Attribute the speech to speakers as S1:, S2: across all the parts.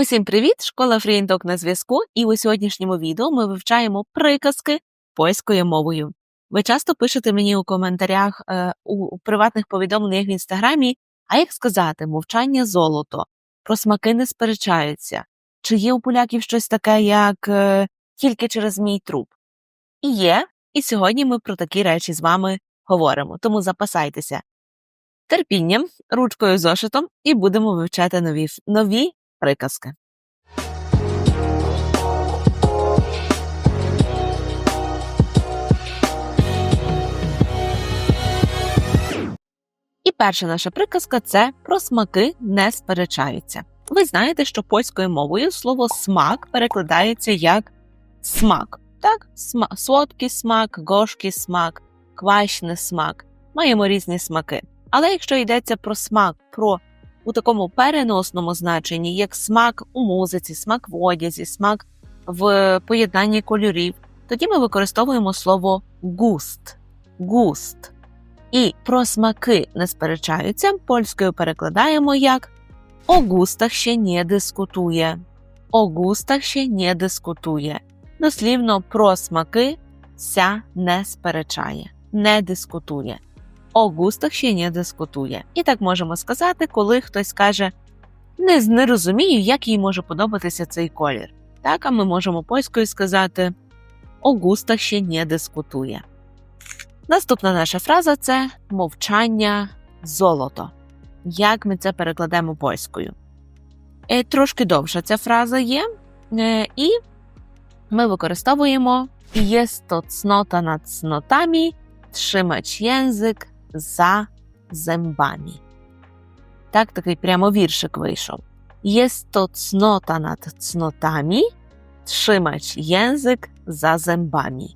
S1: Усім привіт! Школа Фрієнток на зв'язку. І у сьогоднішньому відео ми вивчаємо приказки польською мовою. Ви часто пишете мені у коментарях е, у приватних повідомленнях в інстаграмі, а як сказати, мовчання золото, про смаки не сперечаються, чи є у поляків щось таке, як е, тільки через мій труп? І є, і сьогодні ми про такі речі з вами говоримо, тому запасайтеся терпінням, ручкою зошитом і будемо вивчати нові, нові приказки. І перша наша приказка це про смаки не сперечаються. Ви знаєте, що польською мовою слово смак перекладається як смак. Так, Сма солодкий смак, гошкий смак, квашний смак. Маємо різні смаки. Але якщо йдеться про смак, про у такому переносному значенні, як смак у музиці, смак в одязі, смак в поєднанні кольорів, тоді ми використовуємо слово густ. густ. І про смаки не сперечаються, польською перекладаємо як о густах ще не дискутує. О густах ще не дискутує. Дослівно про смаки ся не сперечає, не дискутує о густах ще не дискутує. І так можемо сказати, коли хтось каже не, не розумію, як їй може подобатися цей колір. Так, а ми можемо польською сказати о густах ще не дискутує. Наступна наша фраза це мовчання золото. Як ми це перекладемо польською? Е, Трошки довша ця фраза є, е, і ми використовуємо є то цнота над цнотами, trzymać język за зębami. Так, такий прямо віршик вийшов. Jest to cnota nad cnotami, trzymać język за зębami.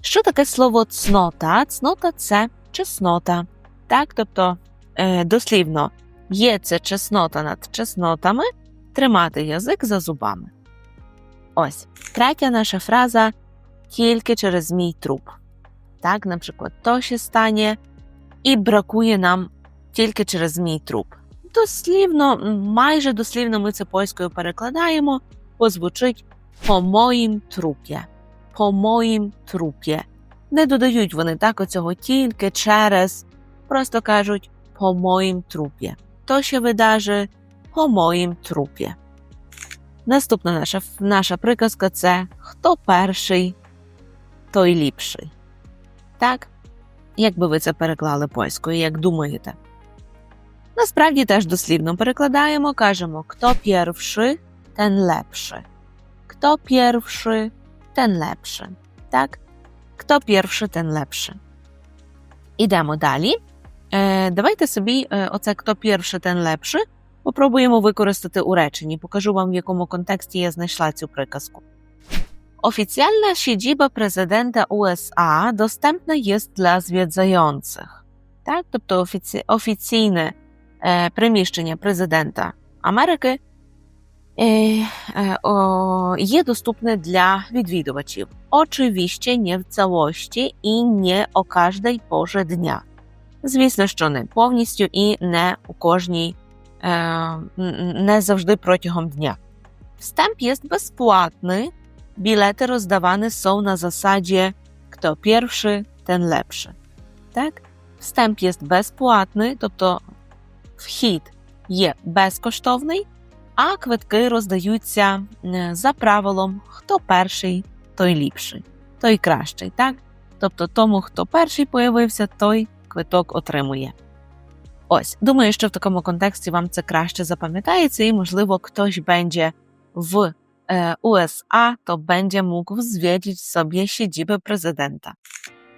S1: Що таке слово цнота? Цнота це чеснота. Так, тобто, е, дослівно, є це чеснота над чеснотами, тримати язик за зубами. Ось третя наша фраза тільки через мій труп. Так, наприклад, то ще стане і бракує нам тільки через мій труп. Дослівно, майже дослівно ми це польською перекладаємо, бо по моїм трупі. По моїм трупі. Не додають вони так оцього тільки через, просто кажуть по моїм трупі. То ще видаже по моїм трупі. Наступна наша наша приказка це хто перший, той ліпший. Так? Як би ви це переклали польською, як думаєте? Насправді теж дослівно перекладаємо, кажемо хто перший, ten лепший. Хто перший, ten лепший. Так? Хто перший, ten лепший. Ідемо далі. Е, Давайте собі е, оце хто перший, ten лепший попробуємо використати у реченні. Покажу вам, в якому контексті я знайшла цю приказку. Oficjalna siedziba prezydenta USA dostępna jest dla zwiedzających. Так? Тобто офіці... офіційне е, приміщення президента Америки е, е, о, є доступне для відвідувачів. Oczywiście nie w całości i nie o każdej porze dnia. Звісно, що не повністю і не у кожній, е, не завжди протягом дня. Wstęp jest bezpłatny bilety rozdawane są na zasadzie kto pierwszy, ten lepszy. Так? Wstęp jest безплатний, тобто вхід є безкоштовний, а квитки роздаються за правилом хто перший, той ліпший, той кращий. Так? Тобто тому, хто перший появився, той квиток отримує. Ось, думаю, що в такому контексті вам це краще запам'ятається, і, можливо, хтось będzie w USA, to będzie mógł zwiedzić sobie siedzibę президента.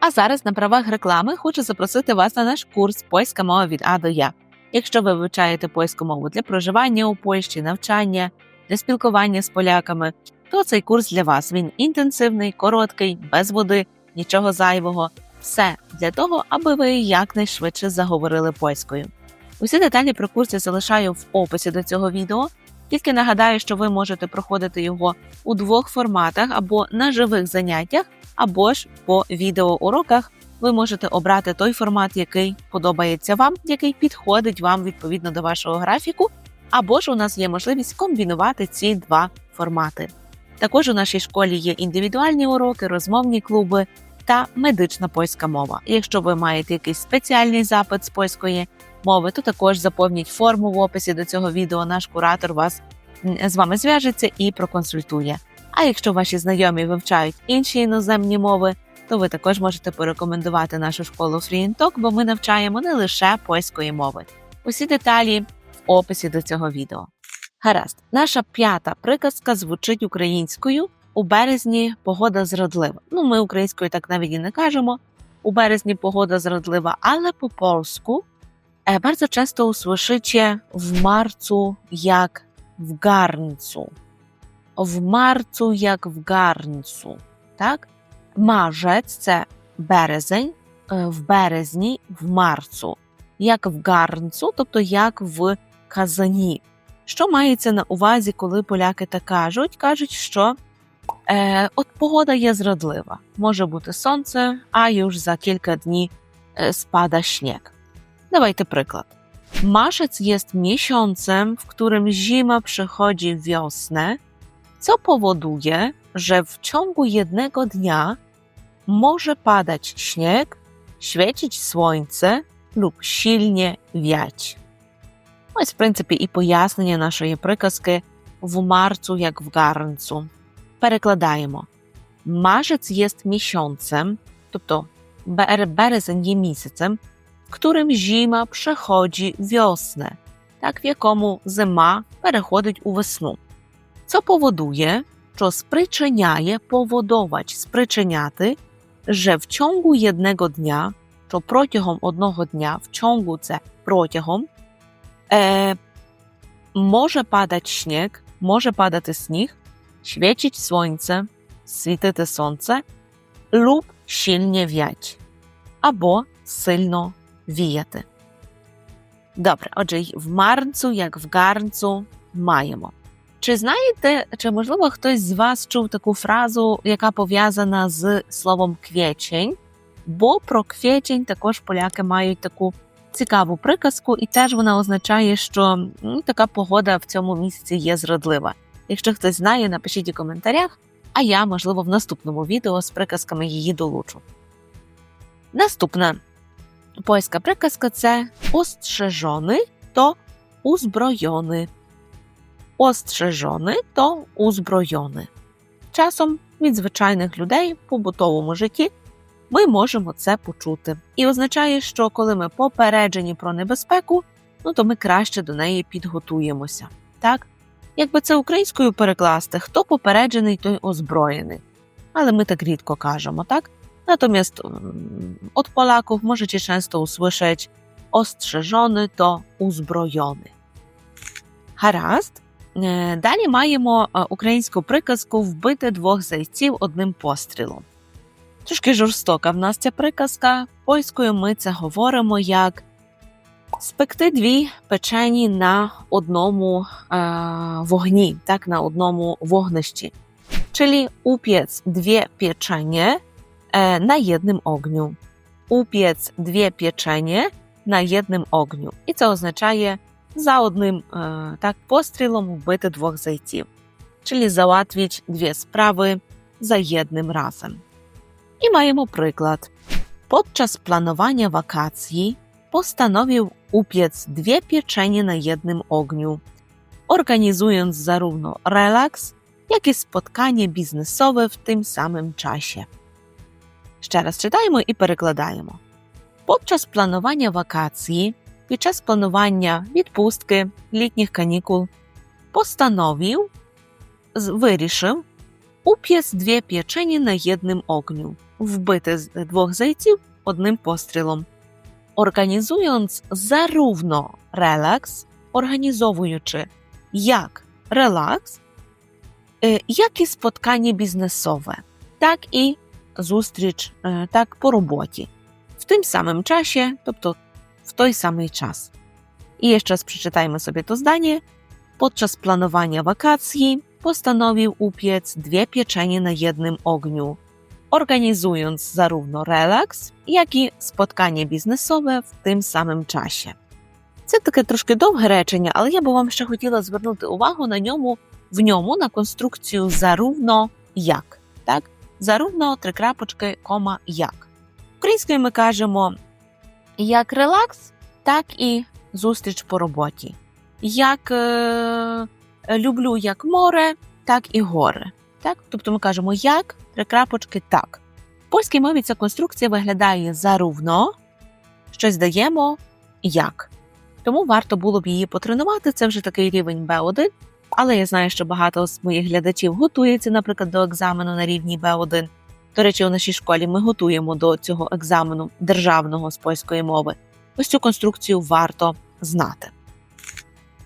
S1: А зараз на правах реклами хочу запросити вас на наш курс Польська мова від А до Я. Якщо ви вивчаєте польську мову для проживання у Польщі, навчання, для спілкування з поляками, то цей курс для вас. Він інтенсивний, короткий, без води, нічого зайвого. Все для того, аби ви якнайшвидше заговорили польською. Усі деталі про курс я залишаю в описі до цього відео. Тільки нагадаю, що ви можете проходити його у двох форматах або на живих заняттях, або ж по відеоуроках. Ви можете обрати той формат, який подобається вам, який підходить вам відповідно до вашого графіку, Або ж у нас є можливість комбінувати ці два формати. Також у нашій школі є індивідуальні уроки, розмовні клуби та медична польська мова. Якщо ви маєте якийсь спеціальний запит з польської мови, то також заповніть форму в описі до цього відео. Наш куратор вас з вами зв'яжеться і проконсультує. А якщо ваші знайомі вивчають інші іноземні мови, то ви також можете порекомендувати нашу школу Free бо ми навчаємо не лише польської мови. Усі деталі в описі до цього відео. Гаразд, наша п'ята приказка звучить українською. У березні погода зрадлива. Ну, ми українською так навіть і не кажемо. У березні погода зрадлива, po polsku e, bardzo często usłyszycie w marcu jak w garncu. В марцу як в гарнцу. Так? Marzec це березень, е, в березні, в марцу. Як в гарнцу, тобто як в казані. Що мається на увазі, коли поляки так кажуть? Кажуть, що е, от погода є зрадлива. Може бути сонце, а już за кілька днів е, spada śnieg. Dawajcie przykład. Marzec jest miesiącem, w którym zima przychodzi w wiosnę, co powoduje, że w ciągu jednego dnia może padać śnieg, świecić słońce lub silnie wiać. Ось, в принципі, і пояснення нашої приказки в марцу, як в гарнцу. Перекладаємо. Marzec jest miesiącem, тобто бер- березень є місяцем, в którym zima przechodzi wiosnę, так, в якому зима переходить у весну. Co powoduje, що спричиняє поводовач, спричиняти, że w ciągu jednego dnia, що протягом одного дня, в ciągu це протягом, e, może padać śnieg, może padać śnieg, świecić słońce, світити сонце, lub silnie wiać, або сильно віяти. Добре, отже, в марцу, як в гарнцу, маємо. Чи знаєте, чи можливо хтось з вас чув таку фразу, яка пов'язана з словом квєчень? Бо про квєчень також поляки мають таку цікаву приказку, і теж вона означає, що ну, така погода в цьому місяці є зрадлива. Якщо хтось знає, напишіть у коментарях, а я, можливо, в наступному відео з приказками її долучу. Наступна польська приказка це острzeżony то узброєний. Острижони то узброєни. Часом від звичайних людей в побутовому житті ми можемо це почути. І означає, що коли ми попереджені про небезпеку, ну то ми краще до неї підготуємося. Так? Якби це українською перекласти, хто попереджений, той озброєний. Але ми так рідко кажемо, так? Natomiast mm, od Polaków możecie często usłyszeć ostrzeżony to uzbrojony. Гаразд. Далі маємо українську приказку вбити двох зайців одним пострілом. Трошки жорстока в нас ця приказка. Польською ми це говоримо як спекти дві печені на одному е, вогні, так, на одному вогнищі. Czyli upiec pieczenie e, na jednym ogniu. Upiec dwie pieczenie na jednym ogniu. І це означає за одним е, так пострілом вбити двох зайців. Czyli załatwić dwie sprawy za jednym razem. I маємо приклад. Podczas planowania wakacji postanowił upiec dwie pieczenie na jednym ogniu, organizując zarówno relaks, jak i spotkanie biznesowe w tym samym czasie. Ще раз читаємо і перекладаємо. Podczas planowania wakacji, під час планування відпустки, літніх канікул, з- вирішив upiec dwie pieczenie na jednym ogniu, вбити з- двох зайців одним пострілом. Організуjąc zarówno relaks, організовуючи як релакс, е, як і spotkanie biznesowe, так і зустріч е, так по роботі. В тим самим часі, тобто w той самий час. I jeszcze raz przeczytajmy sobie to zdanie. Podczas planowania wakacji postanowił upiec dwie pieczenie na jednym ogniu, organizując zarówno relaks, jak i spotkanie biznesowe w tym samym czasie. Це таке трошки довге речення, але я би вам ще хотіла звернути увагу на ньому в ньому на конструкцію зарівно як. Так? Зарівно три крапочки, кома як. Українською ми кажемо як релакс, так і зустріч по роботі. Як е, люблю як море, так і гори. Так? Тобто ми кажемо як, три крапочки, так. В польській мові ця конструкція виглядає зарівно, щось даємо як. Тому варто було б її потренувати. Це вже такий рівень Б1. Але я знаю, що багато з моїх глядачів готується, наприклад, до екзамену на рівні Б1. До речі, у нашій школі ми готуємо до цього екзамену державного з польської мови. Ось цю конструкцію варто знати.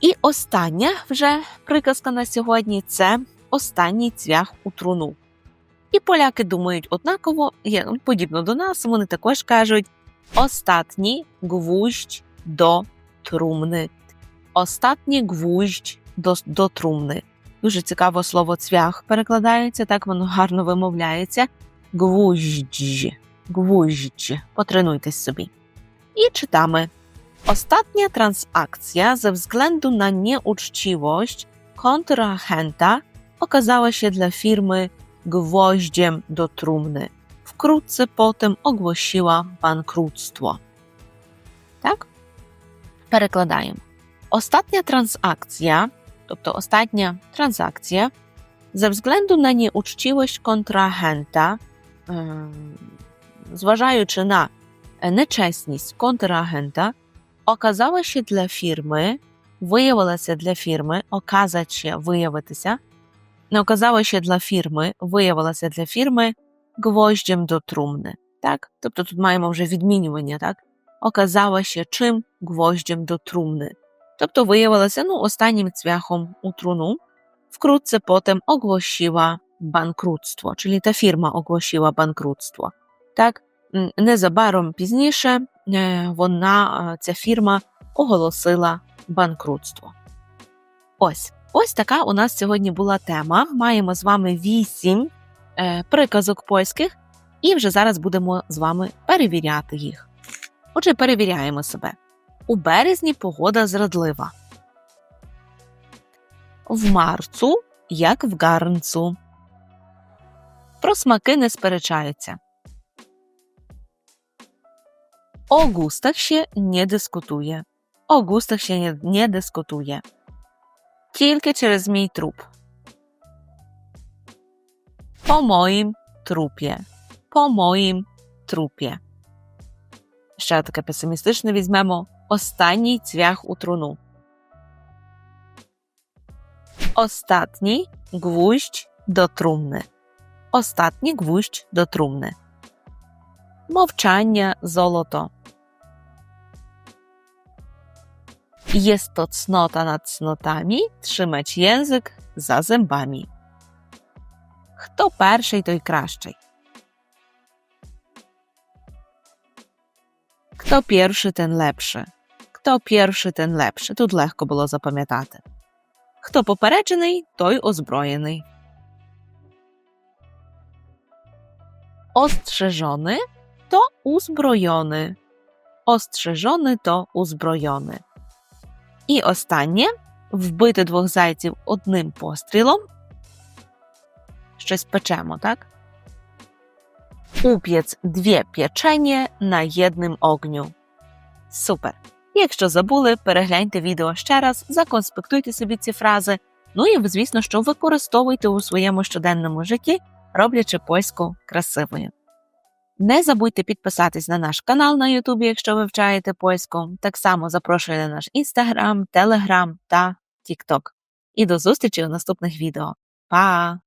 S1: І остання вже приказка на сьогодні це останній цвях у труну. І поляки думають однаково, подібно до нас, вони також кажуть остатній гвоздь до трумни. Остатній гвоздь до, до трумни. Дуже цікаво слово цвях перекладається, так воно гарно вимовляється. Гвоздь. Гвоздь. Потренуйтесь собі. I czytamy. Ostatnia transakcja ze względu na nieuczciwość kontrahenta okazała się dla firmy gwoździem do trumny. Wkrótce potem ogłosiła bankructwo. Tak? Перекладаємо. Остатня transakcja, тобто остатня транзакція, ze względu na nieuczciwość kontrahenta, ем, зважаючи на нечесність контрагента оказалася для фірми, виявилася для фірми, оказаче виявитися, не оказалося для фірми, виявилася для фірми гвоздем до трумни. Так? Тобто тут маємо вже відмінювання, так? Оказалося чим гвоздем до трумни. Тобто виявилася ну, останнім цвяхом у труну. Wkrótce potem ogłosiła bankructwo, czyli ta firma ogłosiła bankructwo. Так, незабаром пізніше е, вона, е, ця фірма, оголосила банкрутство. Ось ось така у нас сьогодні була тема. Маємо з вами вісім е, приказок польських, і вже зараз будемо з вами перевіряти їх. Отже, перевіряємо себе. У березні погода зрадлива. В марцу, як в гарнцу. Про смаки не сперечаються. Gustach się nie dyskutuje. O gustach się nie, nie dyskutuje. Тільки через мій труп. По моїм трупі. По моїм трупі. Ще таке песимістичне візьмемо. Останній цвях у труну. Ostatni gwóźdź do trumny. Ostatni gwóźdź do trumny. Мовчання золото. Jest to cnota nad cnotami, trzymać język za zębami. Хто перший, той кращий. Хто перший, ten lepszy. Хто перший, ten lepszy. Тут легко було запам'ятати. Хто попереджений, той озброєний. Ostrzeżony to uzbrojony. Ostrzeżony to uzbrojony. І останнє вбити двох зайців одним пострілом. Щось печемо, так? Upiec dwie pieczenie na jednym ogniu. Супер! Якщо забули, перегляньте відео ще раз, законспектуйте собі ці фрази. Ну і, звісно, що використовуйте у своєму щоденному житті, роблячи польську красивою. Не забудьте підписатись на наш канал на Ютубі, якщо вивчаєте польську. Так само запрошую на наш інстаграм, телеграм та тікток. І до зустрічі у наступних відео. Па!